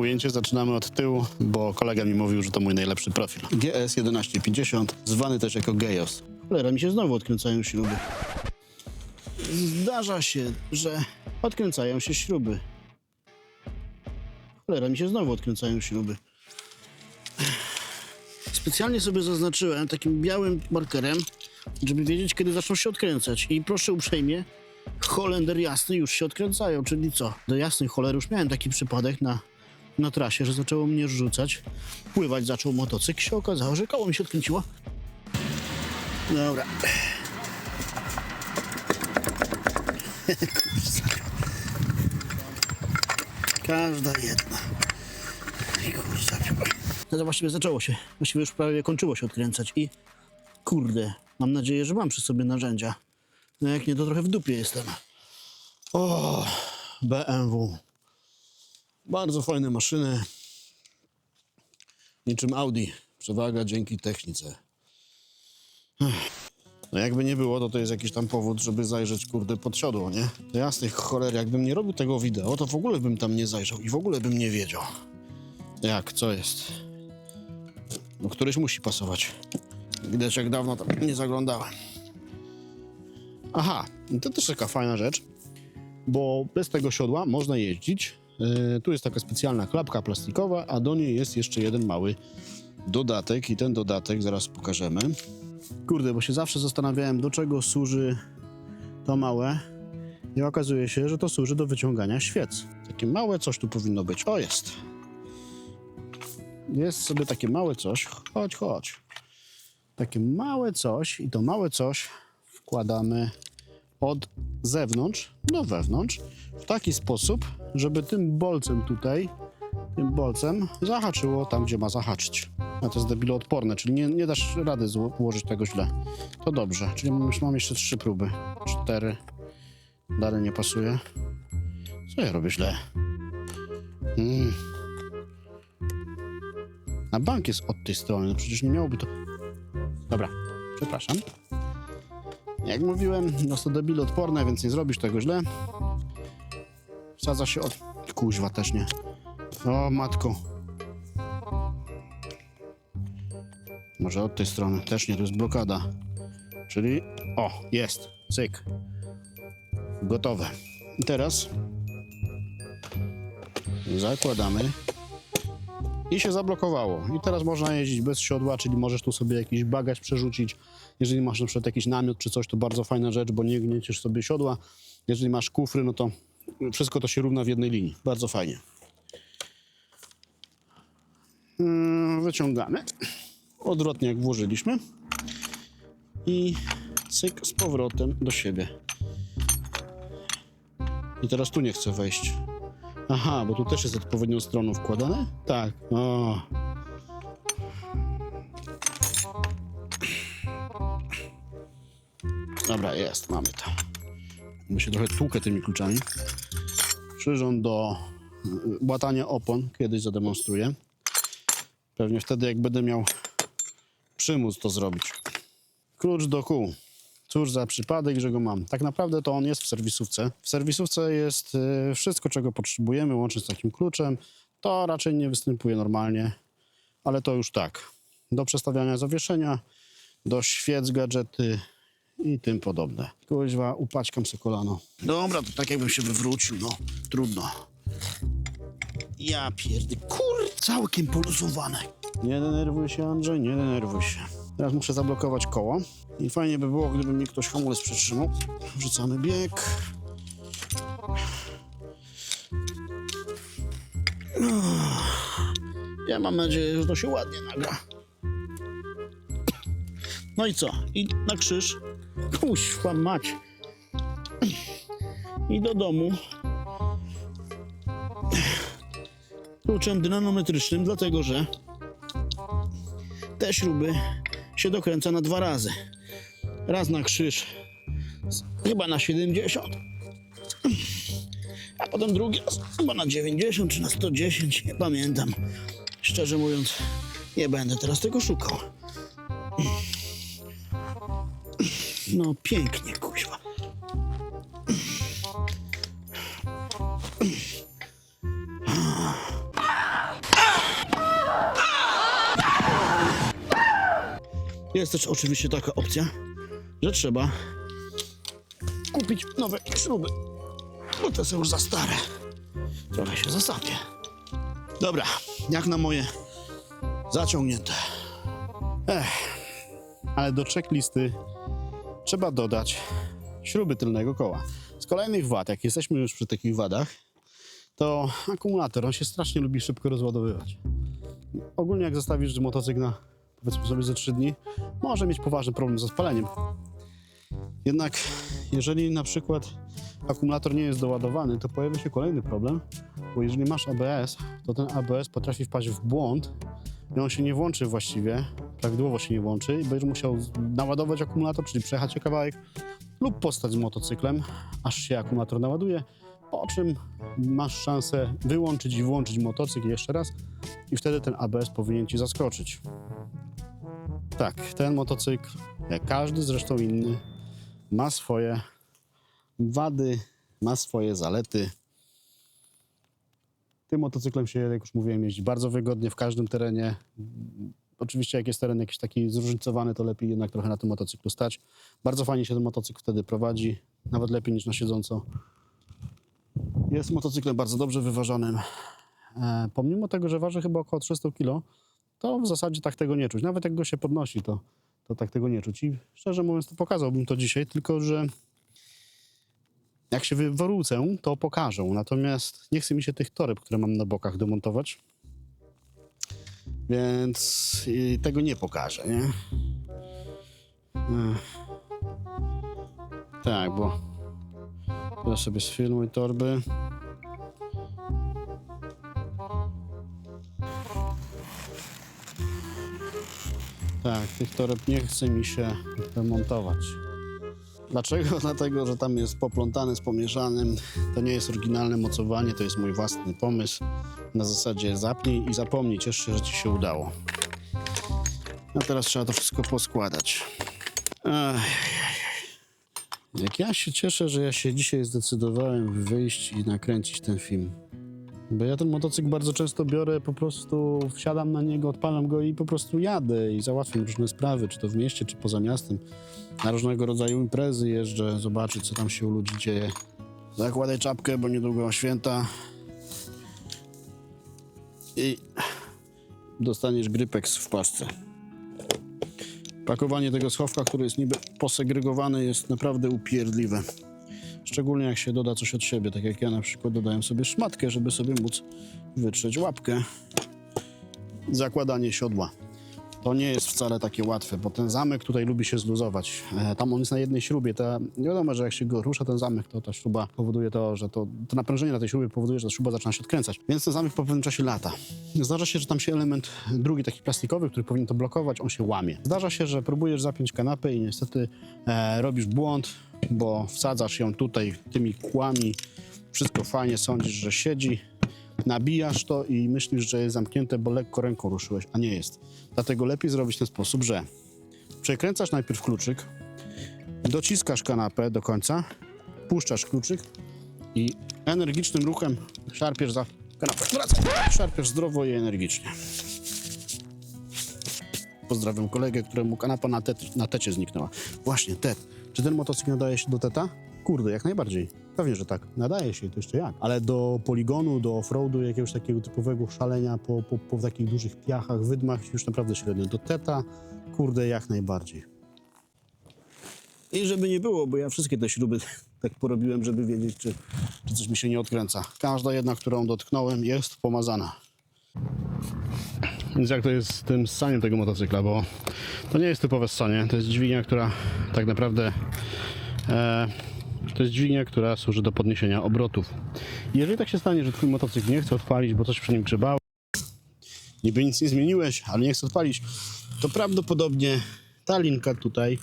Ujęcie zaczynamy od tyłu, bo kolega mi mówił, że to mój najlepszy profil. GS 1150, zwany też jako Gejos. Cholera, mi się znowu odkręcają śruby. Zdarza się, że odkręcają się śruby. Cholera, mi się znowu odkręcają śruby. Specjalnie sobie zaznaczyłem takim białym markerem, żeby wiedzieć, kiedy zaczną się odkręcać. I proszę uprzejmie, Holender jasny już się odkręcają, czyli co? Do jasnej cholery już miałem taki przypadek na, na trasie, że zaczęło mnie rzucać. Pływać zaczął motocykl, się okazało, że koło mi się odkręciło. Dobra. Każda jedna. I kurczę. No to właściwie zaczęło się. Właściwie już prawie kończyło się odkręcać i kurde, mam nadzieję, że mam przy sobie narzędzia. No jak nie, to trochę w dupie jestem. O, BMW. Bardzo fajne maszyny. Niczym Audi. Przewaga dzięki technice. No jakby nie było, to to jest jakiś tam powód, żeby zajrzeć, kurde, pod siodło, nie? To jasnych choler, jakbym nie robił tego wideo, to w ogóle bym tam nie zajrzał i w ogóle bym nie wiedział. Jak, co jest? No któryś musi pasować. Widać, jak dawno tam nie zaglądałem. Aha, to też taka fajna rzecz, bo bez tego siodła można jeździć. Yy, tu jest taka specjalna klapka plastikowa, a do niej jest jeszcze jeden mały dodatek i ten dodatek zaraz pokażemy. Kurde, bo się zawsze zastanawiałem, do czego służy to małe i okazuje się, że to służy do wyciągania świec. Takie małe coś tu powinno być. O, jest. Jest sobie takie małe coś. Chodź, chodź. Takie małe coś i to małe coś wkładamy od zewnątrz do wewnątrz w taki sposób, żeby tym bolcem tutaj, tym bolcem zahaczyło tam, gdzie ma zahaczyć. A to jest debiloodporne, czyli nie, nie dasz rady ułożyć tego źle. To dobrze, czyli mam jeszcze trzy próby. Cztery. Dalej nie pasuje. Co ja robię źle? Mm. A bank jest od tej strony, no przecież nie miałoby to... Dobra, przepraszam. Jak mówiłem, no to debil odporne, więc nie zrobisz tego źle. Wsadza się od... Kuźwa też nie. O, matko. Może od tej strony. Też nie, to jest blokada. Czyli... O, jest. Cyk. Gotowe. I teraz... Zakładamy. I się zablokowało. I teraz można jeździć bez siodła, czyli możesz tu sobie jakiś bagaż przerzucić. Jeżeli masz na przykład jakiś namiot czy coś, to bardzo fajna rzecz, bo nie gnieciesz sobie siodła. Jeżeli masz kufry, no to wszystko to się równa w jednej linii. Bardzo fajnie. Mm, Wyciągamy. Odwrotnie jak włożyliśmy. I cyk z powrotem do siebie. I teraz tu nie chcę wejść. Aha, bo tu też jest odpowiednią stroną wkładane? Tak. O. Dobra, jest, mamy to. Bo się trochę tłukę tymi kluczami. Przyrząd do y, łatania opon kiedyś zademonstruję. Pewnie wtedy, jak będę miał przymus to zrobić. Klucz do kół. Cóż za przypadek, że go mam. Tak naprawdę to on jest w serwisówce. W serwisówce jest y, wszystko, czego potrzebujemy, łącznie z takim kluczem. To raczej nie występuje normalnie, ale to już tak. Do przestawiania zawieszenia, do świec, gadżety i tym podobne. Kuźwa, upaćkam se kolano. Dobra, to tak jakbym się wywrócił, no. Trudno. Ja pierdy, kur, całkiem poluzowane. Nie denerwuj się, Andrzej, nie denerwuj się. Teraz muszę zablokować koło. I fajnie by było, gdyby mi ktoś hamulec przytrzymał. Wrzucamy bieg. Ja mam nadzieję, że to się ładnie nagra. No i co? I na krzyż. Kuźwa mać. I do domu. Kluczem dynamometrycznym, dlatego że te śruby się dokręca na dwa razy. Raz na krzyż, chyba na 70, a potem drugi raz chyba na 90 czy na 110, nie pamiętam. Szczerze mówiąc, nie będę teraz tego szukał. No pięknie, Jest też oczywiście taka opcja, że trzeba kupić nowe śruby, bo te są już za stare. Trochę się zasapie. Dobra, jak na moje zaciągnięte. Ech, ale do checklisty trzeba dodać śruby tylnego koła. Z kolejnych wad, jak jesteśmy już przy takich wadach, to akumulator, on się strasznie lubi szybko rozładowywać. Ogólnie jak zostawisz motocykl na powiedzmy sobie ze 3 dni, może mieć poważny problem ze spaleniem. Jednak jeżeli na przykład akumulator nie jest doładowany, to pojawia się kolejny problem, bo jeżeli masz ABS, to ten ABS potrafi wpaść w błąd i on się nie włączy właściwie, prawidłowo się nie włączy i będziesz musiał naładować akumulator, czyli przejechać o kawałek lub postać z motocyklem, aż się akumulator naładuje, po czym masz szansę wyłączyć i włączyć motocykl jeszcze raz i wtedy ten ABS powinien ci zaskoczyć. Tak, ten motocykl, jak każdy zresztą inny, ma swoje wady, ma swoje zalety. Tym motocyklem się, jak już mówiłem, jeździ bardzo wygodnie w każdym terenie. Oczywiście jak jest teren jakiś taki zróżnicowany, to lepiej jednak trochę na tym motocyklu stać. Bardzo fajnie się ten motocykl wtedy prowadzi, nawet lepiej niż na siedząco. Jest motocyklem bardzo dobrze wyważonym. E, pomimo tego, że waży chyba około 300 kg, to w zasadzie tak tego nie czuć. Nawet jak go się podnosi, to, to tak tego nie czuć. I szczerze mówiąc, to pokazałbym to dzisiaj, tylko że jak się wywrócę, to pokażę. Natomiast nie chce mi się tych toreb, które mam na bokach, demontować. Więc tego nie pokażę, nie? Tak, bo teraz sobie sfilmuj torby. Tak, tych toreb nie chce mi się remontować. Dlaczego? Dlatego, że tam jest poplątane z pomieszanym. To nie jest oryginalne mocowanie, to jest mój własny pomysł. Na zasadzie zapnij i zapomnij, ciesz się, że ci się udało. A teraz trzeba to wszystko poskładać. Ech. Jak ja się cieszę, że ja się dzisiaj zdecydowałem wyjść i nakręcić ten film. Bo ja ten motocykl bardzo często biorę, po prostu wsiadam na niego, odpalam go i po prostu jadę i załatwiam różne sprawy, czy to w mieście, czy poza miastem. Na różnego rodzaju imprezy jeżdżę, zobaczyć co tam się u ludzi dzieje. Zakładaj czapkę, bo niedługo święta. I dostaniesz grypeks w pasce. Pakowanie tego schowka, który jest niby posegregowany, jest naprawdę upierdliwe. Szczególnie jak się doda coś od siebie, tak jak ja na przykład dodałem sobie szmatkę, żeby sobie móc wytrzeć łapkę. Zakładanie siodła. To nie jest wcale takie łatwe, bo ten zamek tutaj lubi się zluzować. E, Tam on jest na jednej śrubie. Ta, wiadomo, że jak się go rusza ten zamek, to ta śruba powoduje to, że to, to naprężenie na tej śrubie powoduje, że ta śruba zaczyna się odkręcać. Więc ten zamek po pewnym czasie lata. Zdarza się, że tam się element drugi, taki plastikowy, który powinien to blokować, on się łamie. Zdarza się, że próbujesz zapiąć kanapę i niestety e, robisz błąd, bo wsadzasz ją tutaj tymi kłami. Wszystko fajnie, sądzisz, że siedzi, nabijasz to i myślisz, że jest zamknięte, bo lekko ręką ruszyłeś, a nie jest. Dlatego lepiej zrobić w ten sposób, że przekręcasz najpierw kluczyk, dociskasz kanapę do końca, puszczasz kluczyk i energicznym ruchem szarpiesz za kanapę. Szarpiesz zdrowo i energicznie. Pozdrawiam kolegę, któremu kanapa na, tet, na tecie zniknęła. Właśnie, tet. Czy ten motocykl nadaje się do teta? Kurde, jak najbardziej. Pewnie, że tak. Nadaje się, to jeszcze jak. Ale do poligonu, do offroadu, jakiegoś takiego typowego szalenia po, po, po takich dużych piachach, wydmach już naprawdę średnio. Do teta, kurde, jak najbardziej. I żeby nie było, bo ja wszystkie te śruby tak porobiłem, żeby wiedzieć, czy, czy coś mi się nie odkręca. Każda jedna, którą dotknąłem, jest pomazana. Więc jak to jest z tym ssaniem tego motocykla, bo to nie jest typowe ssanie, to jest dźwignia, która tak naprawdę e, to jest dźwignia, która służy do podniesienia obrotów. Jeżeli tak się stanie, że twój motocykl nie chce odpalić, bo coś przy nim grzebało, niby nic nie zmieniłeś, ale nie chce odpalić, to prawdopodobnie ta linka tutaj,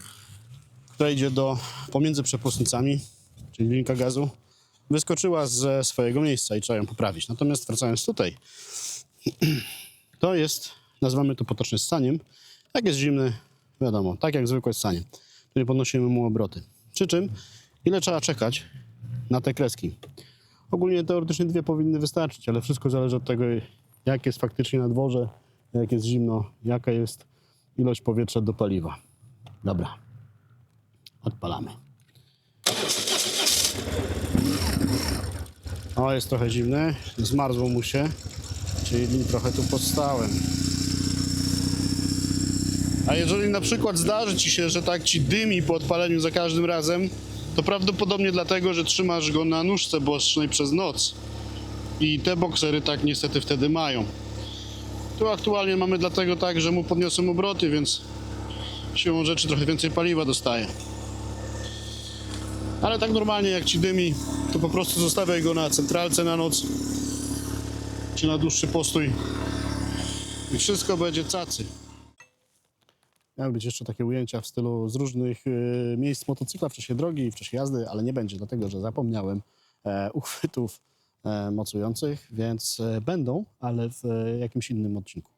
która idzie do pomiędzy przepustnicami, czyli linka gazu, wyskoczyła ze swojego miejsca i trzeba ją poprawić. Natomiast wracając tutaj, to jest, nazywamy to potocznie ssaniem. Jak jest zimny, wiadomo, tak jak zwykłe ssanie. Czyli podnosimy mu obroty. Przy czym, ile trzeba czekać na te kreski? Ogólnie teoretycznie dwie powinny wystarczyć, ale wszystko zależy od tego, jak jest faktycznie na dworze, jak jest zimno, jaka jest ilość powietrza do paliwa. Dobra. Odpalamy. O, jest trochę zimny. Zmarzło mu się. Czyli trochę tu podstałem. A jeżeli na przykład zdarzy ci się, że tak ci dymi po odpaleniu za każdym razem, to prawdopodobnie dlatego, że trzymasz go na nóżce bocznej przez noc. I te boksery tak niestety wtedy mają. Tu aktualnie mamy dlatego tak, że mu podniosłem obroty, więc siłą rzeczy trochę więcej paliwa dostaje. Ale tak normalnie jak ci dymi, to po prostu zostawiaj go na centralce na noc czy na dłuższy postój i wszystko będzie cacy. Miały być jeszcze takie ujęcia w stylu z różnych y, miejsc motocykla w czasie drogi, w czasie jazdy, ale nie będzie, dlatego że zapomniałem e, uchwytów e, mocujących, więc e, będą, ale w e, jakimś innym odcinku.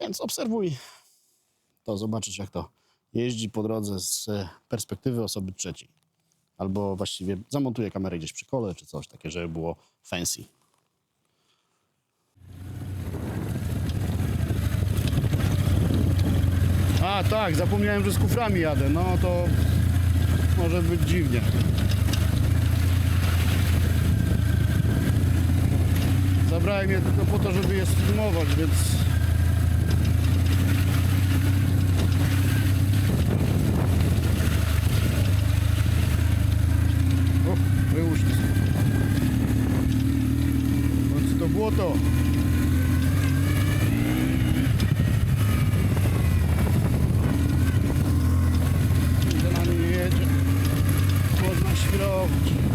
Więc obserwuj, to zobaczysz jak to jeździ po drodze z e, perspektywy osoby trzeciej. Albo właściwie zamontuję kamerę gdzieś przy kole, czy coś takie, żeby było fancy. A tak, zapomniałem, że z kuframi jadę. No to może być dziwnie. Zabrałem je tylko po to, żeby je sfilmować, więc... O, wyłóż to. No co to było to? za nami jedzie. Można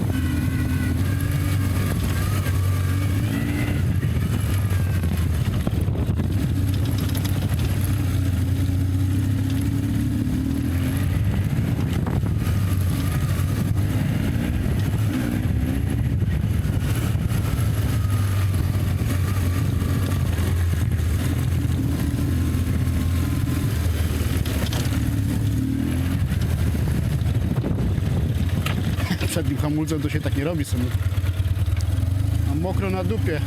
świrować. Przed tym hamulcem to się tak nie robi. Mam mokro na dupie.